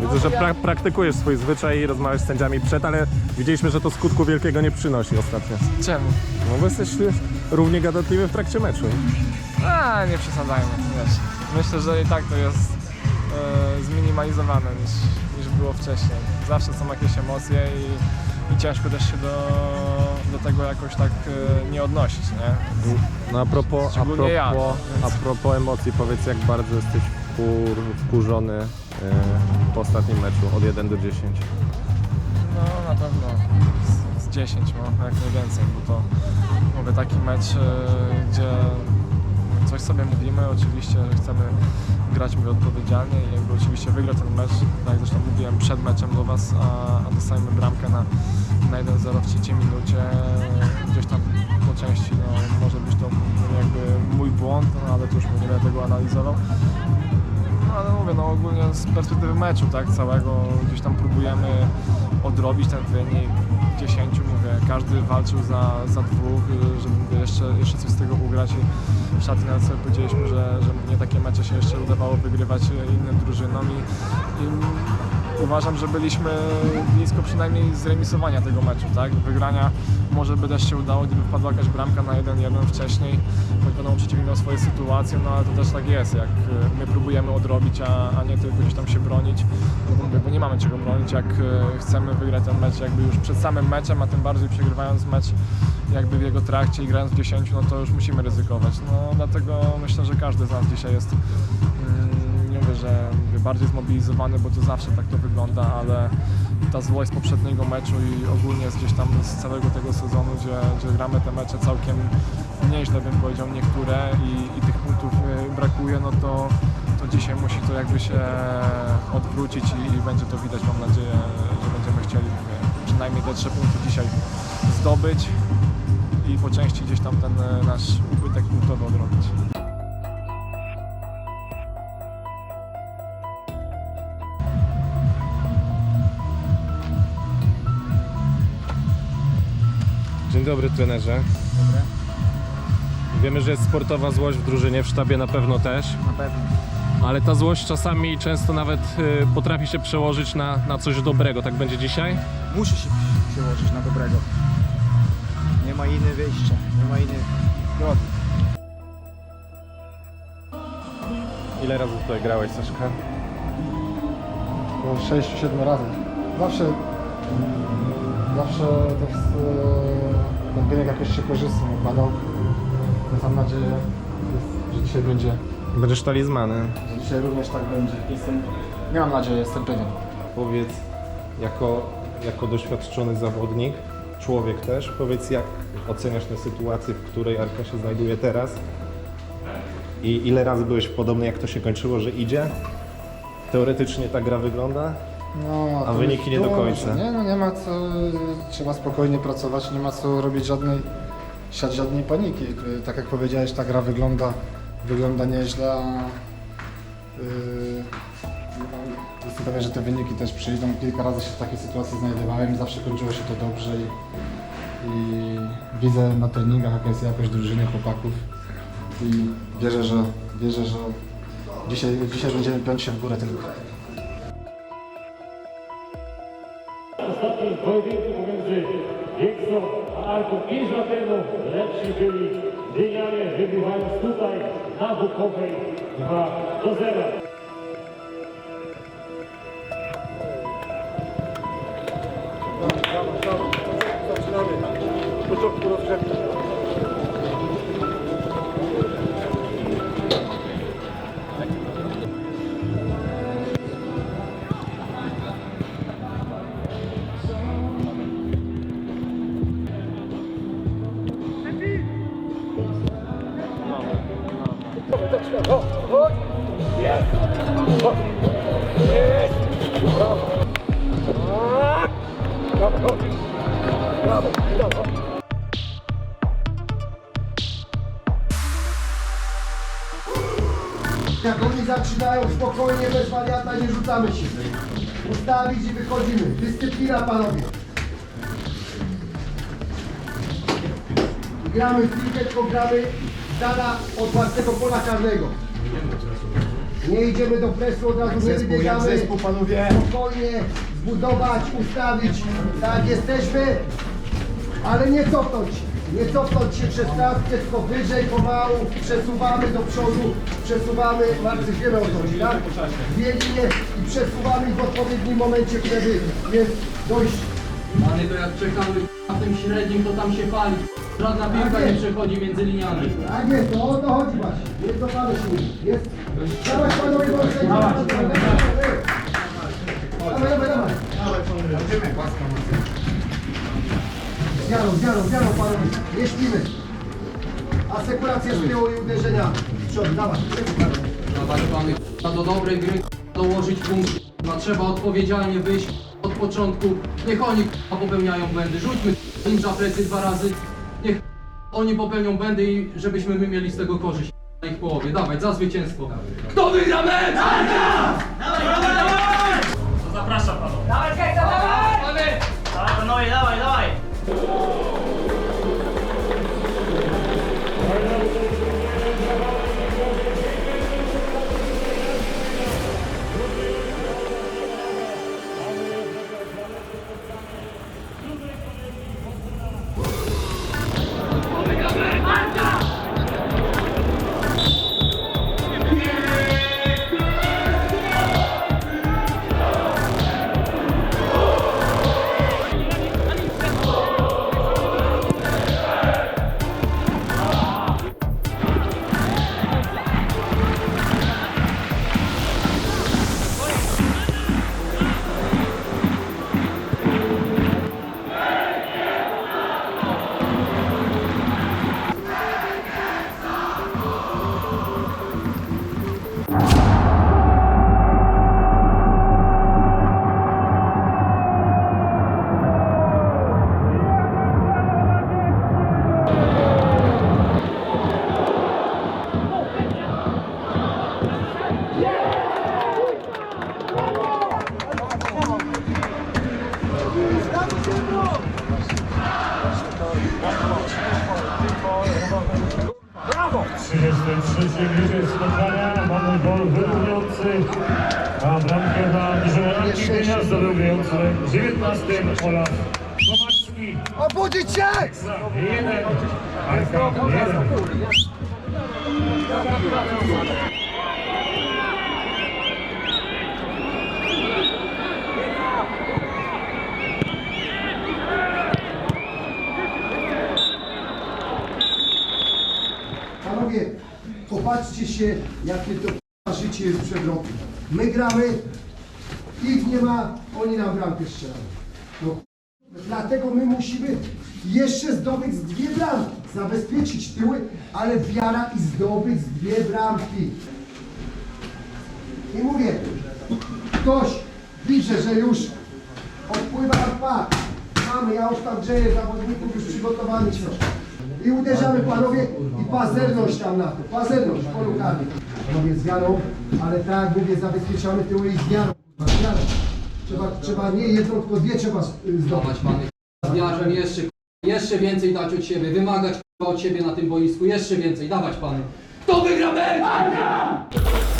Widzę, że pra praktykujesz swój zwyczaj i rozmawiasz z sędziami przed, ale widzieliśmy, że to skutku wielkiego nie przynosi ostatnio. Czemu? No bo jesteś równie gadatliwy w trakcie meczu. A, nie przesadzajmy, wiesz. Myślę, że i tak to jest e, zminimalizowane niż, niż było wcześniej. Zawsze są jakieś emocje i, i ciężko też się do, do tego jakoś tak e, nie odnosić, nie? No a propos, a Szczególnie ja, propos, a więc- propos emocji, powiedz jak bardzo jesteś wkur, wkurzony e, po ostatnim meczu od 1 do 10. No na pewno z, z 10, no, jak nie więcej, bo to mówię taki mecz, e, gdzie coś sobie mówimy, oczywiście, że chcemy grać mówię, odpowiedzialnie i jakby oczywiście wygrać ten mecz, tak zresztą mówiłem przed meczem do Was, a, a dostajemy bramkę na, na 1-0 w trzeciej minucie, gdzieś tam po części no, może być to jakby mój błąd, no, ale to już nie będę tego analizował. Mówię, no ogólnie z perspektywy meczu, tak, całego gdzieś tam próbujemy odrobić ten wynik. 10, mówię, każdy walczył za, za dwóch, y, żeby jeszcze, jeszcze coś z tego ugrać. I w szatni sobie powiedzieliśmy, że, że nie takie mecze się jeszcze udawało wygrywać y, innym drużynom. I, i uważam, że byliśmy blisko przynajmniej zremisowania tego meczu, tak, wygrania może by też się udało, gdyby wpadła jakaś bramka na 1-1 wcześniej, choć wiadomo przeciwnik miał swoje sytuacje, no ale to też tak jest, jak y, my próbujemy odrobić, a, a nie tylko gdzieś tam się bronić, bo, mówię, bo nie mamy czego bronić, jak y, chcemy wygrać ten mecz jakby już przed samym meczem, a tym bardziej przegrywając mecz jakby w jego trakcie i grając w 10, no to już musimy ryzykować, no dlatego myślę, że każdy z nas dzisiaj jest mm, że mówię, bardziej zmobilizowany, bo to zawsze tak to wygląda, ale ta złość z poprzedniego meczu i ogólnie z gdzieś tam z całego tego sezonu, gdzie, gdzie gramy te mecze całkiem nieźle bym powiedział niektóre i, i tych punktów y, brakuje, no to, to dzisiaj musi to jakby się odwrócić i, i będzie to widać, mam nadzieję, że będziemy chcieli mówię, przynajmniej te trzy punkty dzisiaj zdobyć i po części gdzieś tam ten y, nasz ubytek punktowy odrobić. Dzień dobry trenerze. Dobre, Wiemy, że jest sportowa złość w drużynie, w sztabie na pewno też, na pewno. ale ta złość czasami często nawet y, potrafi się przełożyć na, na coś dobrego. Tak będzie dzisiaj? Musi się przełożyć na dobrego. Nie ma innej wyjścia, nie ma innej drogi. Ile razy tutaj grałeś, Saszka? około 6-7 razy. Zawsze, zawsze to jest, e, ten wynik jakoś się korzystnie układał. Mam nadzieję, jest, że dzisiaj będzie, Będziesz talizmanem. że dzisiaj również tak będzie. Jestem, nie mam nadziei, jestem pewien. Powiedz, jako, jako doświadczony zawodnik, człowiek też, powiedz jak oceniasz tę sytuację, w której Arka się znajduje teraz i ile razy byłeś w podobnej, jak to się kończyło, że idzie? Teoretycznie ta gra wygląda? No, A to wyniki już nie do dużo. końca. Nie, no nie ma co, trzeba spokojnie pracować, nie ma co robić żadnej, siać żadnej paniki. Y, Tak jak powiedziałeś, ta gra wygląda, wygląda nieźle, a yy, jestem pewien, że te wyniki też przyjdą. Kilka razy się w takiej sytuacji znajdowałem, zawsze kończyło się to dobrze i, i widzę na treningach, jaka jest jakość drużyny chłopaków i wierzę, że, wierzę, że dzisiaj, dzisiaj będziemy piąć się w górę tylko. Ostatnim pojedynku pomiędzy Wieksą a Arką 5 lat temu lepsi byli Dynianie, wygrywając tutaj na Bukowej 2 do 0. Jak oni zaczynają spokojnie, bez wariata, nie rzucamy się. Ustawić i wychodzimy. Dyscyplina, panowie. Gramy w piłkę, tylko gramy z dala od własnego pola karnego. Nie idziemy do presu, od razu jak wybiegamy. zespół, panowie. Spokojnie, zbudować, ustawić. Tak, jesteśmy, ale nie cofnąć. Nie cofnąć się przez traskę, tylko wyżej, pomału, przesuwamy do przodu, przesuwamy, Marcy, wiemy o chodzi, tak? Dwie linie i przesuwamy ich w odpowiednim momencie, wtedy jest dość Pany, to jak czekamy na tym średnim, to tam się pali. Żadna piłka nie przechodzi między liniami. Tak jest, to o to chodzi właśnie. Nie cofamy się. Jest. Dawaj panowie, bo już Dawaj, dawaj, dawaj, dawaj. Z wiarą, z wiarą, z wiarą panowie. Nie śpimy. Asekuracja z tyłu i uderzenia w przód. Dawaj, Dawać pany, k***a, do dobrej gry k***a, dołożyć punkt. k***a. Trzeba odpowiedzialnie wyjść od początku. Niech oni k***a, popełniają błędy. Rzućmy k***a, im za plecy dwa razy. Niech k***a, oni popełnią błędy i żebyśmy my mieli z tego korzyść k***a, na ich połowie. Dawać, za zwycięstwo. Kto wygra mecz? Zapraszam panu. Dawaj, dawaj! Dawaj gol wyrównujący, a bramkę na Niżołanki Gdynia zdobył grający 19 Olaf Komacki. Obudzić się! Jeden, Arka jeden. Panowie, popatrzcie się, jakie to życie jest przed rokiem. My gramy, ich nie ma, oni nam bramkę strzelają. No, dlatego my musimy jeszcze zdobyć z dwie bramki, zabezpieczyć tyły, ale wiara i zdobyć z dwie bramki. I mówię, ktoś widzę, że już odpływa pak. Mamy, ja już tam grzeję zawodników już przygotowani są. I uderzamy panowie i pazerność tam na to, pazerność polukami. Panowie z wiarą, ale tak mówię, zabezpieczamy tyły i z wiarą. Z wiarą. Trzeba, trzeba nie jedną, tylko dwie trzeba y, zdobyć. Pany, z jeszcze, jeszcze więcej dać od siebie, wymagać k***a, od siebie na tym boisku, jeszcze więcej, dawać pany. Kto wygra mecz?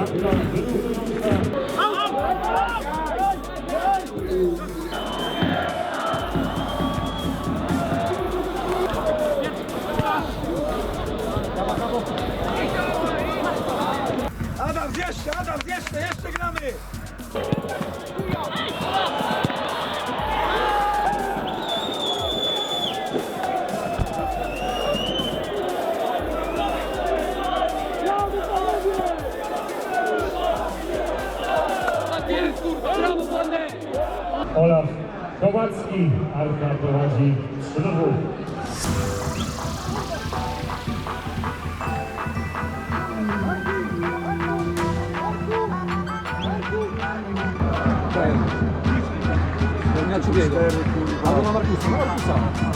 Adam, jeszcze, Adam, jeszcze, jeszcze gramy! Olaf Kowacki, Arka prowadzi znowu. Albo na Markusa, na Markusa.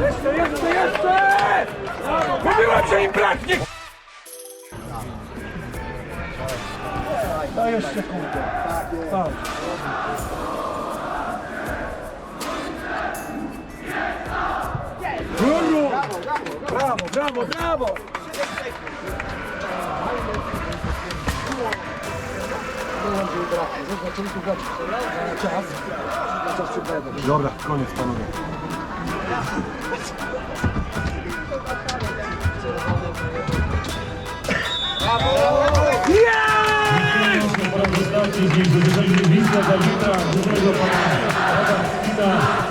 Jeszcze, jeszcze, jeszcze! Mówiłem, że im braknie! No jeszcze kurde. Tak. Brawo, brawo, brawo, brawo! brawo. Dobra, koniec panowie. Po raz ostatni dziś dotyczący Wisła Dawida, dużego pana Adamskina. Dziś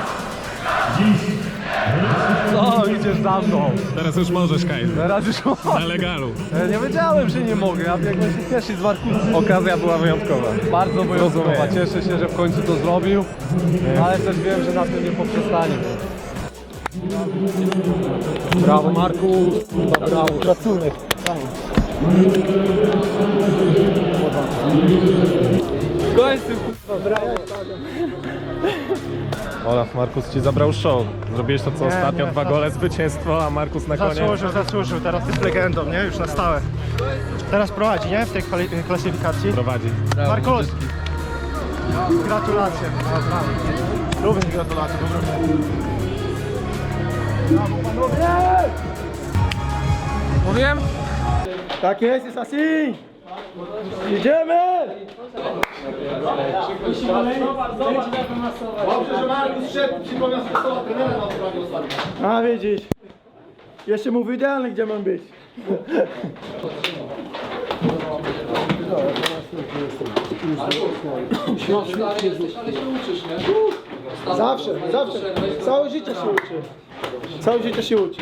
Teraz już możesz, Kaj. Teraz już Na legalu. Ja nie wiedziałem, że nie mogę. Ja biegłem się pierwszy z Markusem. Okazja była wyjątkowa. Bardzo wyjątkowa. Rozumiem. Cieszę się, że w końcu to zrobił, ale też wiem, że na tym nie poprzestanie. Brawo Marku, brawo. Szacunek. W końcu, kurwa, brawo. Olaf, Markus ci zabrał show. Zrobiłeś to co ostatnio, dwa gole, zwycięstwo, a Markus na koniec. Zasłużył, zasłużył, teraz jest legendą, nie? Już na stałe. Teraz prowadzi, nie? W tej kwali- klasyfikacji. Prowadzi. Markus! Gratulacje. Również gratulacje. Mówiłem? Tak jest, jest así! Idziemy! Dobrze, że Markus szedł, przypomniał sobie słowa trenera na odprawie ostatnio. A widzisz. Jeszcze mówił idealny, gdzie mam być. Stary jesteś, ale się uczysz, nie? Zawsze, zawsze. Całe życie się uczy. Całe życie się uczy.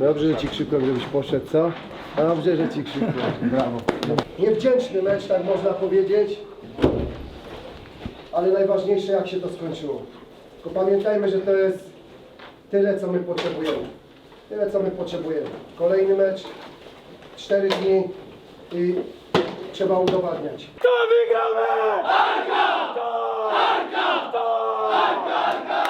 Dobrze, że ci krzykłem, żebyś poszedł, co? Dobrze, że ci krzykłem. Brawo. Niewdzięczny mecz, tak można powiedzieć. Ale najważniejsze, jak się to skończyło. Tylko pamiętajmy, że to jest tyle, co my potrzebujemy. Tyle, co my potrzebujemy. Kolejny mecz, cztery dni i trzeba udowadniać. To wygramy! Arka! To! Arka! To! Arka! Arka!